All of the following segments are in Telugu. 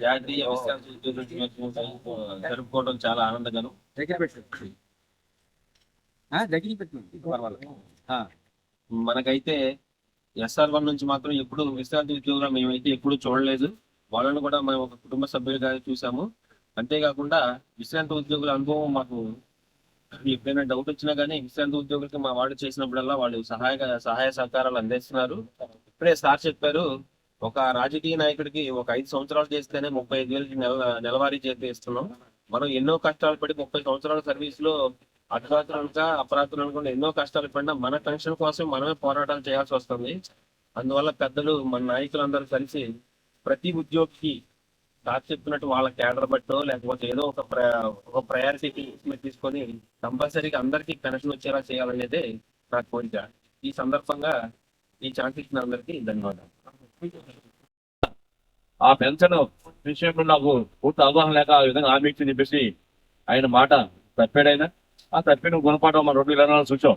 జాతీయ జరుపుకోవడం చాలా ఆనందకరం. దగ్గర పెట్టు. దగ్గర మనకైతే ఎస్ఆర్ వన్ నుంచి మాత్రం ఎప్పుడు విశ్రాంతి ఉద్యోగులు మేమైతే ఎప్పుడు చూడలేదు. వాళ్ళని కూడా మేము ఒక కుటుంబ సభ్యులుగా చూసాము. అంతేకాకుండా విశ్రాంతి ఉద్యోగుల అనుభవం మాకు ఎప్పుడైనా డౌట్ వచ్చినా కానీ విశ్రాంతి ఉద్యోగులకి మా వాళ్ళు చేసినప్పుడల్లా వాళ్ళు సహాయ సహాయ సహకారాలు అందిస్తున్నారు. ఇప్పుడే సార్ చెప్పారు ఒక రాజకీయ నాయకుడికి ఒక ఐదు సంవత్సరాలు చేస్తేనే ముప్పై ఐదు వేలకి నెల నెలవారీ చేతి ఇస్తున్నాం. మనం ఎన్నో కష్టాలు పడి ముప్పై సంవత్సరాల సర్వీస్లో అర్ధరాత్రులుగా అపరాత్రులు అనుకుంటే ఎన్నో కష్టాలు పడినా మన పెన్షన్ కోసం మనమే పోరాటాలు చేయాల్సి వస్తుంది. అందువల్ల పెద్దలు మన నాయకులందరూ కలిసి ప్రతి ఉద్యోగికి సార్ చెప్పినట్టు వాళ్ళ క్యాడర్ బట్టో లేకపోతే ఏదో ఒక ప్ర- ఒక ప్రయారిటీ తీసుకొని కంపల్సరీగా అందరికీ పెన్షన్ వచ్చేలా చేయాలనేదే నా కోరిక. ఈ సందర్భంగా ఈ ఛాన్స్ ఇచ్చిన అందరికీ ధన్యవాదాలు. ఆ పెన్షన్ విషయంలో నాకు పూర్తి అవగాహన లేక ఆ విధంగా హామీ ఇచ్చి చెప్పేసి ఆయన మాట తప్పాడైనా. ఆ తప్పిన గుణపాఠం మన రెండు ఇరవై చూసాం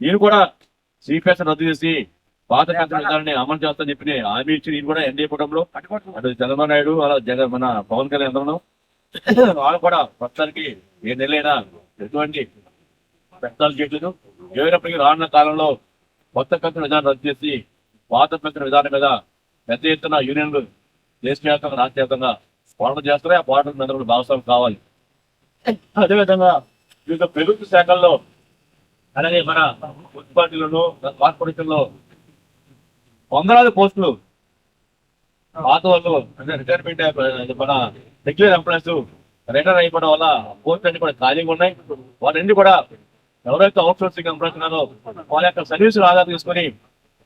నేను కూడా సిపిఎస్ రద్దు చేసి పాత పెన్షన్ విధానాన్ని అమలు చేస్తానని చెప్పి హామీ ఇచ్చి నేను కూడా ఎన్డీఏ కుటుంబంలో అటు చంద్రబాబు నాయుడు అలా జగన్ మన పవన్ కళ్యాణ్ అందరూ వాళ్ళు కూడా ప్రస్తుతానికి ఏ నెలైనా ఎటువంటి పెద్దలు చేయలేదు ఏమైనప్పటికీ రానున్న కాలంలో కొత్త పెన్షన్ విధానం రద్దు చేసి పాత పెన్షన్ విధానం మీద పెద్ద ఎత్తున యూనియన్లు దేశవ్యాప్తంగా రాష్ట్రవ్యాప్తంగా పోరాటం చేస్తారే ఆ పోరాటం అందరూ భాగస్వామి కావాలి. అదేవిధంగా వివిధ ప్రభుత్వ శాఖల్లో అలాగే మన మున్సిపాలిటీలను కార్పొరేషన్లో వందలాది పోస్టులు పాత వాళ్ళు అంటే రిటైర్మెంట్ మన రెగ్యులర్ ఎంప్లాయీస్ రిటైర్ అయిపోవడం వల్ల పోస్ట్ అన్ని కూడా ఖాళీగా ఉన్నాయి. వాళ్ళన్నీ కూడా ఎవరైతే అవుట్ సోర్సింగ్ ఎంప్లాయీస్ ఉన్నారో వాళ్ళ యొక్క సర్వీసులు ఆధార తీసుకొని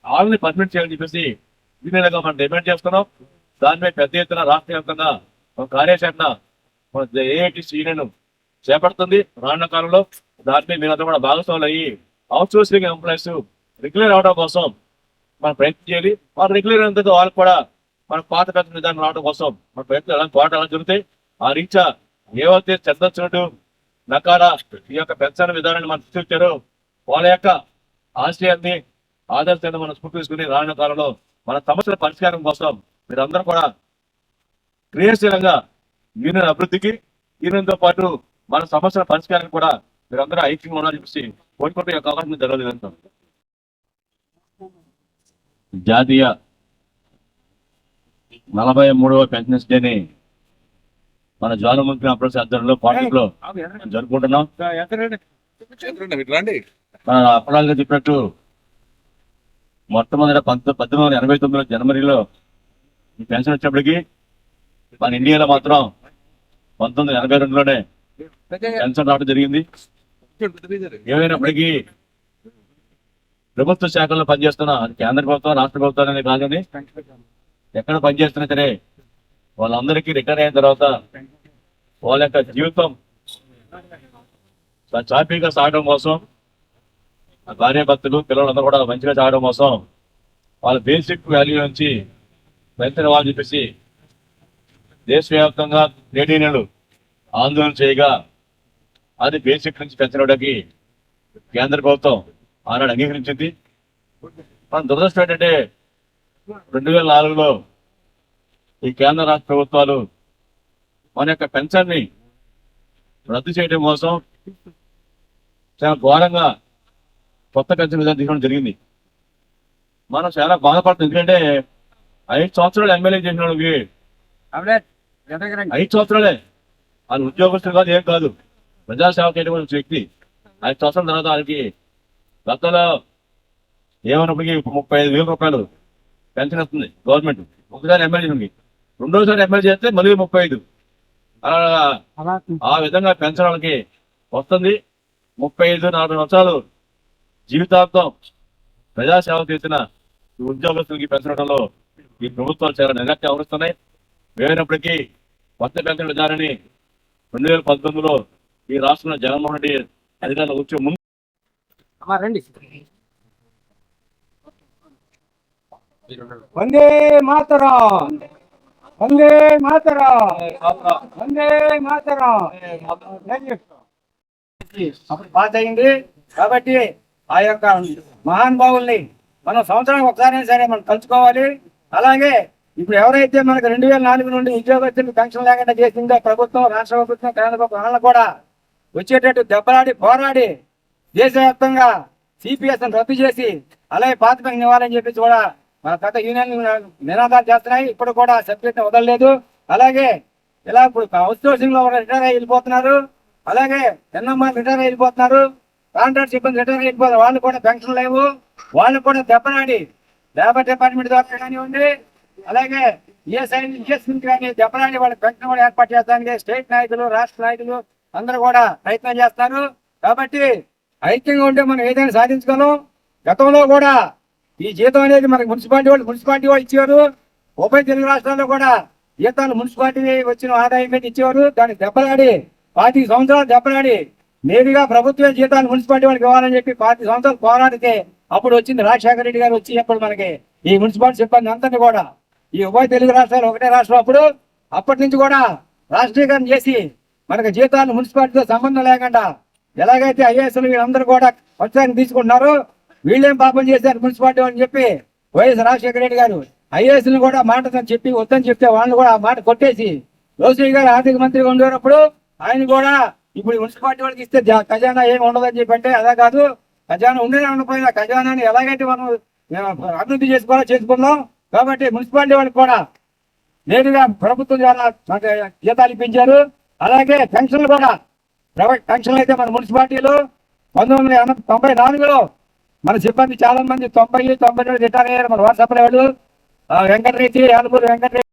వాళ్ళని పర్మిట్ చేయాలని చెప్పేసి విధంగా మనం డిమాండ్ చేస్తున్నాం. దానిపై పెద్ద ఎత్తున రాష్ట్ర వ్యాప్తంగా ఒక కార్యాచరణ మన ఏఐటిసి యూనియన్ చేపడుతుంది. రానున్న కాలంలో దానిపై మీరంతా కూడా భాగస్వాములు అయ్యి అవుట్సోర్సింగ్ ఎంప్లాయీస్ రెగ్యులర్ అవడం కోసం మనం ప్రయత్నం చేయాలి. వాళ్ళు రెగ్యులర్ అయినందుకు వాళ్ళకి కూడా మన పాత పెద్ద విధానం రావడం కోసం మన ప్రయత్నం ఎలా పోరాటం జరుగుతాయి. ఆ రీత్యా ఏవైతే చంద్రచూడు నకారా ఈ యొక్క పెన్షన్ విధానాన్ని మనం తీసుకొచ్చారో వాళ్ళ యొక్క ఆశయాన్ని ఆదర్శాన్ని మనం స్ఫూర్తి తీసుకుని రానున్న కాలంలో మన సమస్యల పరిష్కారం కోసం మీరందరూ కూడా క్రియాశీలంగా యూనియన్ అభివృద్ధికి యూనియన్తో పాటు మన సమస్యల పరిష్కారం కూడా మీరందరూ ఐక్యంగా ఉండాలని చెప్పేసి కోరుకుంటూ యొక్క అవకాశం జరగలేదు జాతీయ నలభై మూడవ పెన్షన్స్ డేని మన జ్వాలముఖి అప్రోచ్ ఆధ్వర్యంలో పార్టీలో జరుపుకుంటున్నాం. మన అప్పడాలుగా చెప్పినట్టు మొట్టమొదటి పంతొమ్మిది పద్దెనిమిది వందల ఎనభై తొమ్మిదిలో జనవరిలో ఈ పెన్షన్ వచ్చినప్పటికీ మన ఇండియాలో మాత్రం పంతొమ్మిది వందల ఎనభై రెండులోనే పెన్షన్ రావడం జరిగింది. ఏమైనప్పటికీ ప్రభుత్వ శాఖల్లో పనిచేస్తున్న కేంద్ర ప్రభుత్వం రాష్ట్ర ప్రభుత్వం అనేది కాదని ఎక్కడ పనిచేస్తున్నా సరే వాళ్ళందరికీ రిటైర్ అయిన తర్వాత వాళ్ళ యొక్క జీవితం చాపీగా సాగడం కోసం భార్య భర్తలు పిల్లలందరూ కూడా మంచిగా సాగడం కోసం వాళ్ళ బేసిక్ వాల్యూ నుంచి పెంచిన వాళ్ళు చెప్పేసి దేశవ్యాప్తంగా ట్రేడ్ యూనియన్లు ఆందోళన చేయగా అది బేసిక్ నుంచి పెంచడానికి కేంద్ర ప్రభుత్వం ఆనాడు అంగీకరించింది. మన దురదృష్టం ఏంటంటే రెండు వేల నాలుగులో ఈ కేంద్ర రాష్ట్ర ప్రభుత్వాలు మన యొక్క పెన్షన్ని రద్దు చేయడం కోసం చాలా ఘోరంగా కొత్త పెన్షన్ విధానం తీసుకోవడం జరిగింది. మనం చాలా బాధపడుతుంది ఎందుకంటే ఐదు సంవత్సరాలు ఎమ్మెల్యే చేసిన వాళ్ళకి ఐదు సంవత్సరాలే. వాళ్ళు ఉద్యోగస్తులు కాదు ఏం కాదు. ప్రజాసేవ చేయడం వ్యక్తి. ఐదు సంవత్సరాల తర్వాత వాళ్ళకి గతంలో ఏమన్నప్పటికీ ముప్పై ఐదు వేల రూపాయలు పెన్షన్ వస్తుంది గవర్నమెంట్. ఒకసారి ఎమ్మెల్యే రెండోసారి ఎమ్మెల్యే చేస్తే మళ్ళీ ముప్పై ఐదు. అలా ఆ విధంగా పెన్షన్ వాళ్ళకి వస్తుంది. ముప్పై ఐదు నాలుగు సంవత్సరాలు జీవితాంతం ప్రజాసేవ చేసిన ఈ ఉద్యోగస్తులకి పెంచడంలో ఈ ప్రభుత్వాలు చాలా నిర్లక్ష్యం వ్యవహరిస్తున్నాయి వేరైనప్పటికీ కొత్త పెన్షన్ విధానాన్ని రెండు వేల పంతొమ్మిదిలో ఈ రాష్ట్రంలో జగన్మోహన్ రెడ్డి అధికారంలో వచ్చే ముందు వందే మాతరం. వందే మాతరం. వందే మాతరం. అప్పుడు పాస్ అయింది కాబట్టి ఆ యొక్క మహానుభావుల్ని మనం సంవత్సరానికి ఒకసారి సరే మనం తలుచుకోవాలి అలాగే ఇప్పుడు ఎవరైతే మనకు రెండు వేల నాలుగు నుండి ఉద్యోగస్తులు పెన్షన్ లేకుండా చేసిందో ప్రభుత్వం రాష్ట్ర ప్రభుత్వం కేంద్ర ప్రభుత్వం కూడా వచ్చేటట్టు దెబ్బలాడి పోరాడి దేశవ్యాప్తంగా సిపిఎస్ రద్దు చేసి అలాగే పాత పెన్షన్ ఇవ్వాలని చెప్పేసి కూడా మన గత యూనియన్ నినాదాలు చేస్తున్నాయి. ఇప్పుడు కూడా సబ్జెక్ట్ వదలలేదు. అలాగే ఇలా ఇప్పుడు అవుట్ సోర్సింగ్లో రిటైర్ అయిపోతున్నారు అలాగే ఎన్ఎంఆర్ రిటైర్ అయిపోతున్నారు కాంట్రాక్ట్ సిబ్బంది రిటైర్ అయ్యి వాళ్ళు కూడా పెన్షన్ లేవు. వాళ్ళు కూడా దెబ్బలాడి లేబర్ డిపార్ట్మెంట్ ద్వారా కానివ్వండి అలాగే ఈఎస్ఐ ఈఎస్ కానీ దెబ్బలాడి వాళ్ళ పెన్షన్ కూడా ఏర్పాటు చేస్తానికి స్టేట్ నాయకులు రాష్ట్ర నాయకులు అందరూ కూడా ప్రయత్నం చేస్తారు. కాబట్టి ఐక్యంగా ఉంటే మనం ఏదైనా సాధించగలం గతంలో కూడా ఈ జీతం అనేది మనకు మున్సిపాలిటీ వాళ్ళు మున్సిపాలిటీ వాళ్ళు ఇచ్చేవారు. ఉభయ తెలుగు రాష్ట్రాల్లో కూడా జీతాలు మున్సిపాలిటీ వచ్చిన ఆదాయం మీద ఇచ్చేవారు. దానికి దెబ్బలాడి పాతి సంవత్సరాలు దెబ్బలాడి నేరుగా ప్రభుత్వ జీతాలు మున్సిపాలిటీ వాళ్ళకి ఇవ్వాలని చెప్పి పాతి సంవత్సరాలు పోరాడితే అప్పుడు వచ్చింది రాజశేఖర రెడ్డి గారు వచ్చి అప్పుడు మనకి. ఈ మున్సిపాలిటీ సిబ్బంది అంతని కూడా. ఈ ఉభయ తెలుగు రాష్ట్రాలు ఒకటే రాష్ట్రం అప్పుడు. అప్పటి నుంచి కూడా రాష్ట్రీకరణ చేసి మనకు జీతాలు మున్సిపాలిటీతో సంబంధం లేకుండా ఎలాగైతే ఐఏఎస్లు వీళ్ళందరూ కూడా వచ్చారని తీసుకుంటున్నారు వీళ్ళేం పాపం చేశారు మున్సిపాలిటీ అని చెప్పి వైఎస్ రాజశేఖర రెడ్డి గారు. ఐఏఎస్లు కూడా మాట చెప్పి వద్దని చెప్తే వాళ్ళని కూడా ఆ మాట కొట్టేసి రోసయ్య గారు ఆర్థిక మంత్రిగా ఉండేటప్పుడు ఆయన కూడా ఇప్పుడు మున్సిపాలిటీ వాళ్ళకి ఇస్తే ఖజానా ఏమి ఉండదని చెప్పి అంటే అదే కాదు. ఖజానా ఉండేనే ఉండకపోయినా ఖజానాని ఎలాగైతే మనం అభివృద్ధి చేసుకోవాలో చేసుకుందాం. కాబట్టి మున్సిపాలిటీ వాళ్ళకి కూడా నేరుగా ప్రభుత్వం ద్వారా జీతాలు ఇప్పించారు. అలాగే పెన్షన్లు కూడా. ప్రైవేట్ పెన్షన్లు అయితే మన మున్సిపాలిటీలో పంతొమ్మిది వందల ఎనభై తొంభై నాలుగులో మన సిబ్బంది చాలా మంది తొంభై తొంభై రెండు రిటైర్ అయ్యారు మన వాట్సాప్ వాళ్ళు వెంకటరెడ్డి యాలపూరి వెంకటరెడ్డి.